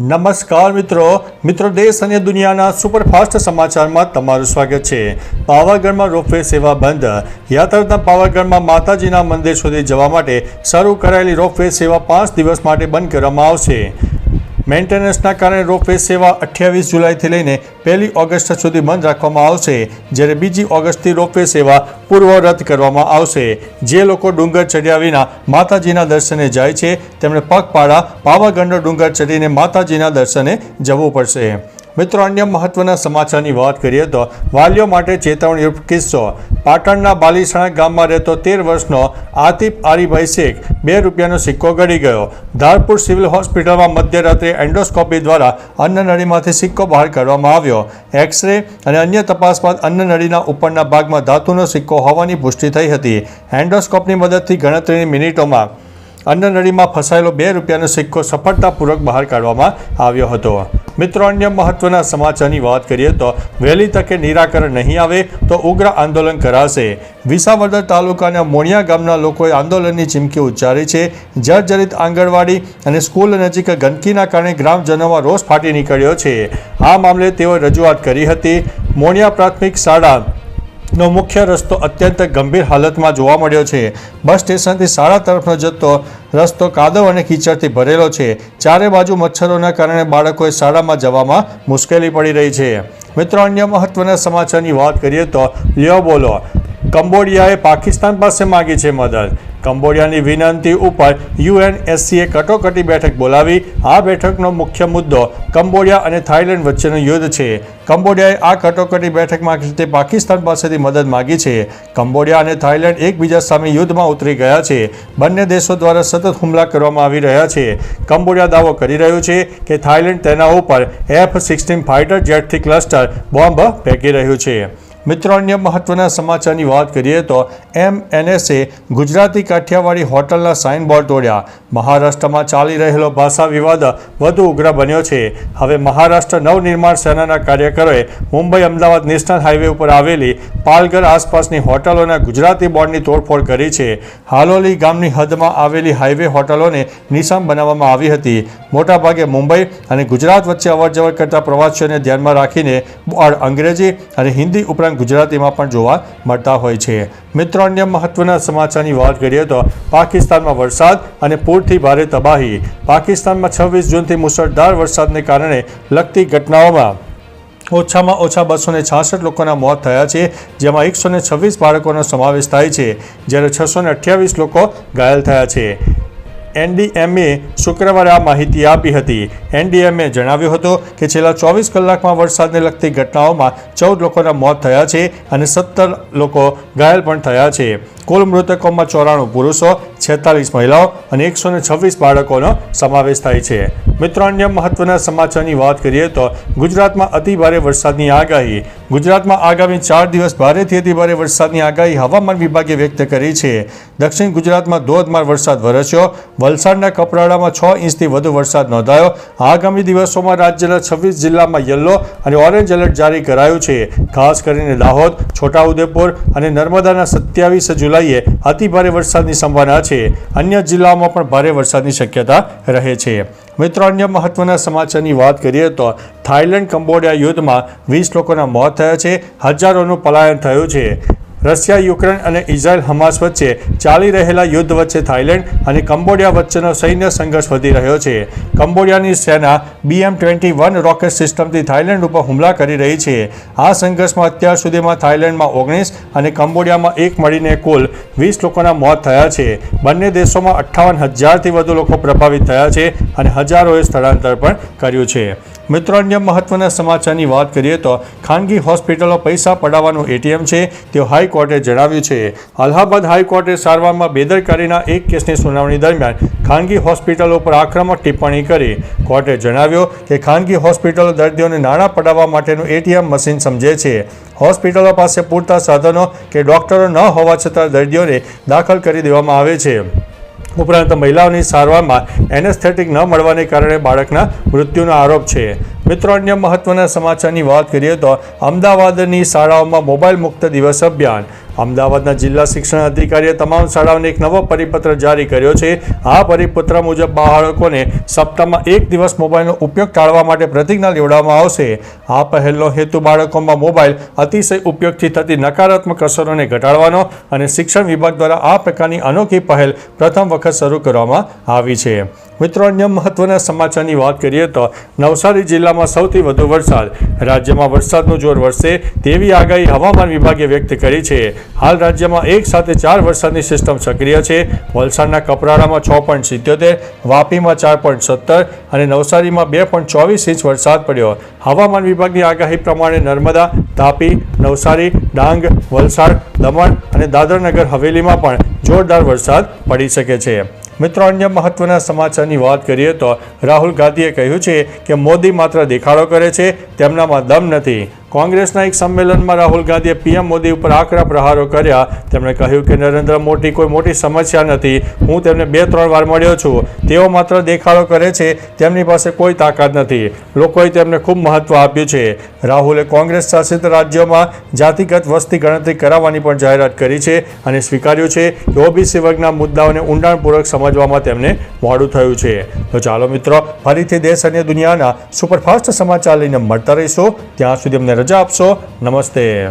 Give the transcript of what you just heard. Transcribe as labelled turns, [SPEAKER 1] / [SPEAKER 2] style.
[SPEAKER 1] નમસ્કાર મિત્રો. મિત્રો, દેશ અને દુનિયાના સુપરફાસ્ટ સમાચારમાં તમારું સ્વાગત છે. પાવાગઢમાં રોપવે સેવા બંધ. યાત્રાના પાવાગઢમાં માતાજીના મંદિર સુધી જવા માટે શરૂ કરાયેલી રોપવે સેવા પાંચ દિવસ માટે બંધ કરવામાં આવશે. મેન્ટેનન્સના કારણે રોપવે સેવા અઠ્યાવીસ જુલાઈથી લઈને પહેલી ઓગસ્ટ સુધી બંધ રાખવામાં આવશે, જ્યારે બીજી ઓગસ્ટથી રોપવે સેવા પૂર્વ રદ કરવામાં આવશે. જે લોકો ડુંગર ચડ્યા વિના માતાજીના દર્શને જાય છે, તેમણે પગપાળા, પાવાગઢનો ડુંગર ચડીને માતાજીના દર્શને જવું પડશે. મિત્રો, અન્ય મહત્વના સમાચારની વાત કરીએ તો વાલીઓ માટે ચેતવણીયુક્ત કિસ્સો. પાટણના બાલીસણા ગામમાં રહેતો તેર વર્ષનો આતિફ આરીભાઈ શેખ બે રૂપિયાનો સિક્કો ગળી ગયો. ધારપુર સિવિલ હોસ્પિટલમાં મધ્યરાત્રે એન્ડોસ્કોપી દ્વારા અન્નનળીમાંથી સિક્કો બહાર કાઢવામાં આવ્યો. એક્સરે અને અન્ય તપાસ બાદ અન્નનળીના ઉપરના ભાગમાં ધાતુનો સિક્કો હોવાની પુષ્ટિ થઈ હતી. એન્ડોસ્કોપની મદદથી ગણતરીની મિનિટોમાં અન્નનળીમાં ફસાયેલો બે રૂપિયાનો સિક્કો સફળતાપૂર્વક બહાર કાઢવામાં આવ્યો હતો. મિત્રો, અન્ય મહત્વના સમાચારની વાત કરીએ તો વહેલી તકે નિરાકરણ નહીં આવે તો ઉગ્ર આંદોલન કરાશે. વિસાવદર તાલુકાના મોણિયા ગામના લોકોએ આંદોલનની ચીમકી ઉચ્ચારી છે. જર્જરિત આંગણવાડી અને સ્કૂલ નજીક ગંદકીના કારણે ગ્રામજનોમાં રોષ ફાટી નીકળ્યો છે. આ મામલે તેઓએ રજૂઆત કરી હતી. મોણિયા પ્રાથમિક શાળા નો મુખ્ય રસ્તો અત્યંત ગંભીર હાલતમાં જોવા મળ્યો છે. બસ સ્ટેશનથી શાળા તરફનો જતો રસ્તો કાદવ અને કીચડથી ભરેલો છે. ચારે બાજુ મચ્છરોના કારણે બાળકોએ શાળામાં જવામાં મુશ્કેલી પડી રહી છે. મિત્રો, અન્ય મહત્વના સમાચારની વાત કરીએ તો લ્યો બોલો. કંબોડિયાએ પાકિસ્તાન પાસે માગી છે મદદ. કંબોડિયાની વિનંતી ઉપર યુએનએસસીએ કટોકટી બેઠક બોલાવી. આ બેઠકનો મુખ્ય મુદ્દો કંબોડિયા અને થાઇલેન્ડ વચ્ચેનું યુદ્ધ છે. કંબોડિયાએ આ કટોકટી બેઠકમાં તે પાકિસ્તાન પાસેથી મદદ માગી છે. કંબોડિયા અને થાઇલેન્ડ એકબીજા સામે યુદ્ધમાં ઉતરી ગયા છે. બંને દેશો દ્વારા સતત હુમલા કરવામાં આવી રહ્યા છે. કંબોડિયા દાવો કરી રહ્યું છે કે થાઇલેન્ડ તેના ઉપર એફ સિક્સટીન ફાઇટર જેટથી ક્લસ્ટર બોમ્બ ફેંકી રહ્યું છે. મિત્રો અન્ય મહત્વના સમાચારની વાત કરીએ તો એમ એનએસએ ગુજરાતી કાઠિયાવાડી હોટલના સાઇનબોર્ડ તોડ્યા. મહારાષ્ટ્રમાં ચાલી રહેલો ભાષા વિવાદ વધુ ઉગ્ર બન્યો છે. હવે મહારાષ્ટ્ર નવનિર્માણ સેનાના કાર્યકરોએ મુંબઈ અમદાવાદ નેશનલ હાઈવે ઉપર આવેલી પાલઘર આસપાસની હોટલોના ગુજરાતી બોર્ડની તોડફોડ કરી છે. હાલોલી ગામની હદમાં આવેલી હાઈવે હોટલોને નિશાન બનાવવામાં આવી હતી. મોટાભાગે મુંબઈ અને ગુજરાત વચ્ચે અવરજવર કરતા પ્રવાસીઓને ધ્યાનમાં રાખીને બોર્ડ અંગ્રેજી અને હિન્દી ઉપરાંત ગુજરાતીમાં પણ જોવા મળતા હોય છે. મિત્રો, અન્ય મહત્વના સમાચારની વાત કરીએ તો પાકિસ્તાનમાં વરસાદ અને પૂરથી ભારે તબાહી. પાકિસ્તાનમાં છવ્વીસ જૂનથી મુશળધાર વરસાદને કારણે લગતી ઘટનાઓમાં ઓછામાં ઓછા બસો ને છાસઠ લોકોના મોત થયા છે, જેમાં એકસો ને છવ્વીસ બાળકોનો સમાવેશ થાય છે, જ્યારે છસો ને અઠ્યાવીસ લોકો ઘાયલ થયા છે. એનડીએમએ શુક્રવારે આ માહિતી આપી હતી. એનડીએમએ જણાવ્યું હતું કે છેલ્લા ચોવીસ કલાકમાં વરસાદને લગતી ઘટનાઓમાં ચૌદ લોકોના મોત થયા છે અને સત્તર લોકો ઘાયલ પણ થયા છે. કુલ મૃતકોમાં ચોરાણું પુરુષો, છેતાલીસ મહિલાઓ અને એકસો છવ્વીસ બાળકોનો સમાવેશ થાય છે. મિત્રો, અન્ય મહત્વના સમાચારની વાત કરીએ તો ગુજરાતમાં અતિ ભારે વરસાદની આગાહી. ગુજરાતમાં આગામી ચાર દિવસ ભારેથી અતિ ભારે વરસાદની આગાહી હવામાન વિભાગે વ્યક્ત કરી છે. દક્ષિણ ગુજરાતમાં ધોધમાર વરસાદ વરસ્યો. વલસાડના કપરાડામાં છ ઇંચથી વધુ વરસાદ નોંધાયો. આગામી દિવસોમાં રાજ્યના છવ્વીસ જિલ્લામાં યલો અને ઓરેન્જ એલર્ટ જારી કરાયું છે. ખાસ કરીને દાહોદ, છોટાઉદેપુર અને નર્મદાના સત્યાવીસ જુલાઈએ અતિભારે વરસાદની સંભાવના છે. અન્ય જિલ્લાઓમાં પણ ભારે વરસાદની શક્યતા રહે છે. મિત્રો, અન્ય મહત્વના સમાચારની વાત કરીએ તો થાઇલેન્ડ કંબોડિયા યુદ્ધમાં વીસ લોકોના મોત થયા છે. હજારોનું પલાયન થયું છે. રશિયા, યુક્રેન અને ઇઝરાયલ, હમાસ વચ્ચે ચાલી રહેલા યુદ્ધ વચ્ચે થાઇલેન્ડ અને કંબોડિયા વચ્ચેનો સૈન્ય સંઘર્ષ વધી રહ્યો છે. કંબોડિયાની સેના બીએમ ટ્વેન્ટી વન રોકેટ સિસ્ટમથી થાઇલેન્ડ ઉપર હુમલા કરી રહી છે. આ સંઘર્ષમાં અત્યાર સુધીમાં થાઇલેન્ડમાં ઓગણીસ અને કંબોડિયામાં એક મળીને કુલ વીસ લોકોના મોત થયા છે. બંને દેશોમાં અઠ્ઠાવન હજારથી વધુ લોકો પ્રભાવિત થયા છે અને હજારોએ સ્થળાંતર પણ કર્યું છે. મિત્રો, અન્ય મહત્વના સમાચારની વાત કરીએ તો ખાનગી હોસ્પિટલો પૈસા પડાવવાનું એટીએમ છે તેવું હાઈકોર્ટે જણાવ્યું છે. અલ્હાબાદ હાઈકોર્ટે સારવારમાં બેદરકારીના એક કેસની સુનાવણી દરમિયાન ખાનગી હોસ્પિટલો પર આક્રમક ટિપ્પણી કરી. કોર્ટે જણાવ્યું કે ખાનગી હોસ્પિટલો દર્દીઓને નાણાં પડાવવા માટેનું એટીએમ મશીન સમજે છે. હોસ્પિટલો પાસે પૂરતા સાધનો કે ડોક્ટરો ન હોવા છતાં દર્દીઓને દાખલ કરી દેવામાં આવે છે. ઉપરાંત મહિલાઓની સારવારમાં એનેસ્થેટિક ન મળવાને કારણે બાળકના મૃત્યુનો આરોપ છે. મિત્રો, અન્ય મહત્વના સમાચારની વાત કરીએ તો અમદાવાદની શાળાઓમાં મોબાઈલ મુક્ત દિવસ અભિયાન. અમદાવાદના જિલ્લા શિક્ષણ અધિકારીએ તમામ શાળાઓને એક નવો પરિપત્ર જારી કર્યો છે. આ પરિપત્ર મુજબ બાળકોને સપ્તાહમાં એક દિવસ મોબાઈલનો ઉપયોગ ટાળવા માટે પ્રતિજ્ઞા લેવડાવવામાં આવશે. આ પહેલનો હેતુ બાળકોમાં મોબાઈલ અતિશય ઉપયોગથી થતી નકારાત્મક અસરોને ઘટાડવાનો અને શિક્ષણ વિભાગ દ્વારા આ પ્રકારની અનોખી પહેલ પ્રથમ વખત શરૂ કરવામાં આવી છે. મિત્રો, અન્ય મહત્વના સમાચારની વાત કરીએ તો નવસારી જિલ્લામાં સૌથી વધુ વરસાદ. રાજ્યમાં વરસાદનું જોર વરસે તેવી આગાહી હવામાન વિભાગે વ્યક્ત કરી છે. હાલ રાજ્યમાં એક સાથે ચાર વરસાદની સિસ્ટમ સક્રિય છે. વલસાડના કપરાડામાં છ પોઈન્ટ સિત્યોતેર, વાપીમાં ચાર પોઈન્ટ સત્તર અને નવસારીમાં બે પોઈન્ટ ચોવીસ ઇંચ વરસાદ પડ્યો. હવામાન વિભાગની આગાહી પ્રમાણે નર્મદા, તાપી, નવસારી, ડાંગ, વલસાડ, દમણ અને દાદરનગર હવેલીમાં પણ જોરદાર વરસાદ પડી શકે છે. મિત્રો, અન્ય મહત્વના સમાચારની વાત કરીએ તો રાહુલ ગાંધીએ કહ્યું છે કે મોદી માત્ર દેખાડો કરે છે, તેમનામાં દમ નથી. કોંગ્રેસના એક સંમેલનમાં રાહુલ ગાંધીએ પીએમ મોદી ઉપર આકરા પ્રહારો કર્યા. તેમણે કહ્યું કે નરેન્દ્ર મોદી કોઈ મોટી સમસ્યા નથી. હું તેમને બે, ત્રણ વાર મળ્યો છું. તેઓ માત્ર દેખાડો કરે છે, તેમની પાસે કોઈ તાકાત નથી. લોકોએ તેમને ખૂબ મહત્વ આપ્યું છે. રાહુલે કોંગ્રેસ શાસિત રાજ્યોમાં જાતિગત વસ્તી ગણતરી કરાવવાની પણ જાહેરાત કરી છે અને સ્વીકાર્યું છે કે ઓબીસી વર્ગના મુદ્દાઓને ઊંડાણપૂર્વક સમજવામાં તેમને મોડું થયું છે. તો ચાલો મિત્રો, ફરીથી દેશ અને દુનિયાના સુપરફાસ્ટ સમાચાર લઈને મળતા રહીશું. ત્યાં સુધી અમને રજા આપશો. નમસ્તે.